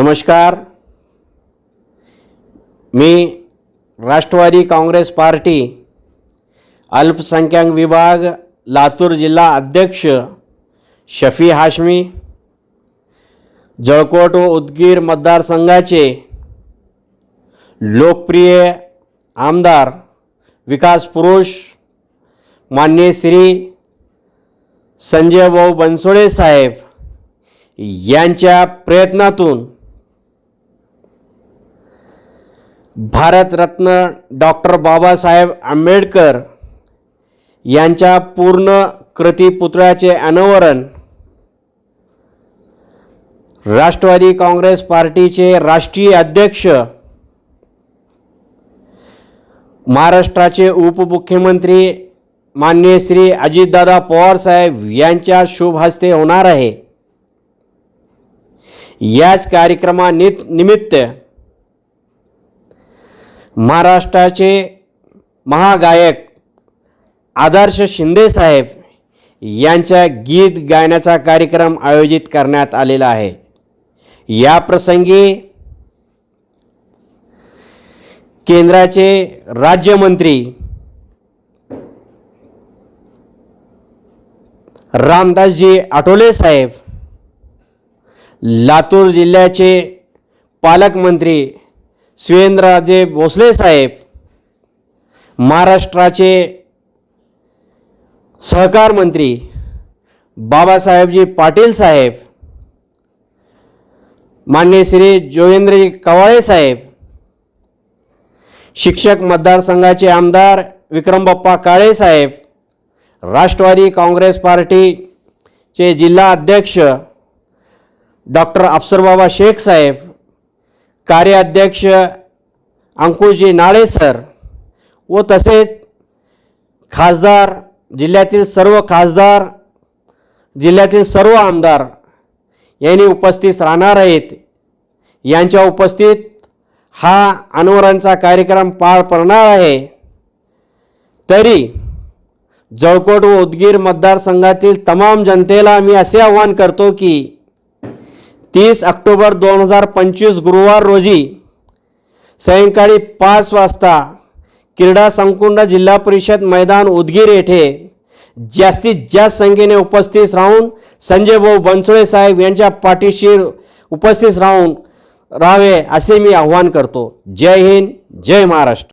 नमस्कार. मी राष्ट्रवादी काँग्रेस पार्टी अल्पसंख्याक विभाग लातूर जिल्हा अध्यक्ष शफी हाशमी जळकोट व उदगीर मतदारसंघाचे लोकप्रिय आमदार विकास पुरुष मान्य श्री संजय भाऊ बनसोडे साहेब यांच्या प्रयत्नातून भारतरत्न डॉक्टर बाबासाहेब आंबेडकर यांच्या पूर्ण कृती पुतळ्याचे अनावरण राष्ट्रवादी काँग्रेस पार्टीचे राष्ट्रीय अध्यक्ष महाराष्ट्राचे उपमुख्यमंत्री मान्य श्री अजितदादा पवार साहेब यांच्या शुभ हस्ते होणार आहे. याच कार्यक्रमानित निमित्त महाराष्ट्राचे महागायक आदर्श शिंदे साहेब यांच्या गीत गायनाचा कार्यक्रम आयोजित करण्यात आलेला आहे. या प्रसंगी केंद्राचे राज्यमंत्री रामदासजी आठवले साहेब लातूर जिल्ह्याचे पालकमंत्री सुरेंद्रराजे भोसले साहेब महाराष्ट्राचे सहकार मंत्री बाबासाहेबजी पाटील साहेब मान्य श्री जोगेंद्रजी कवाळे साहेब शिक्षक मतदारसंघाचे आमदार विक्रमबाप्पा काळे साहेब राष्ट्रवादी काँग्रेस पार्टीचे जिल्हा अध्यक्ष डॉक्टर अफसरबाबा शेख साहेब कार्याध्यक्ष अंकुशजी नाळे सर व तसेच खासदार जिल्ह्यातील सर्व खासदार जिल्ह्यातील सर्व आमदार यांनी उपस्थित राहणार आहेत. यांच्या उपस्थित हा अनवरांचा कार्यक्रम पार पडणार आहे. तरी जळकोट व उदगीर मतदारसंघातील तमाम जनतेला मी असे आवाहन करतो की तीस ऑक्टोबर दोन हजार पंचवीस गुरुवार रोजी सायंकाळी पाच वाजता क्रीडा संकुंड जिल्हा परिषद मैदान उदगीर येथे जास्तीत जास्त संख्येने उपस्थित राहून संजय भाऊ बनसोळे साहेब यांच्या पाठीशी उपस्थित राहून राहावे असे मी आव्हान करतो. जय हिंद जय महाराष्ट्र.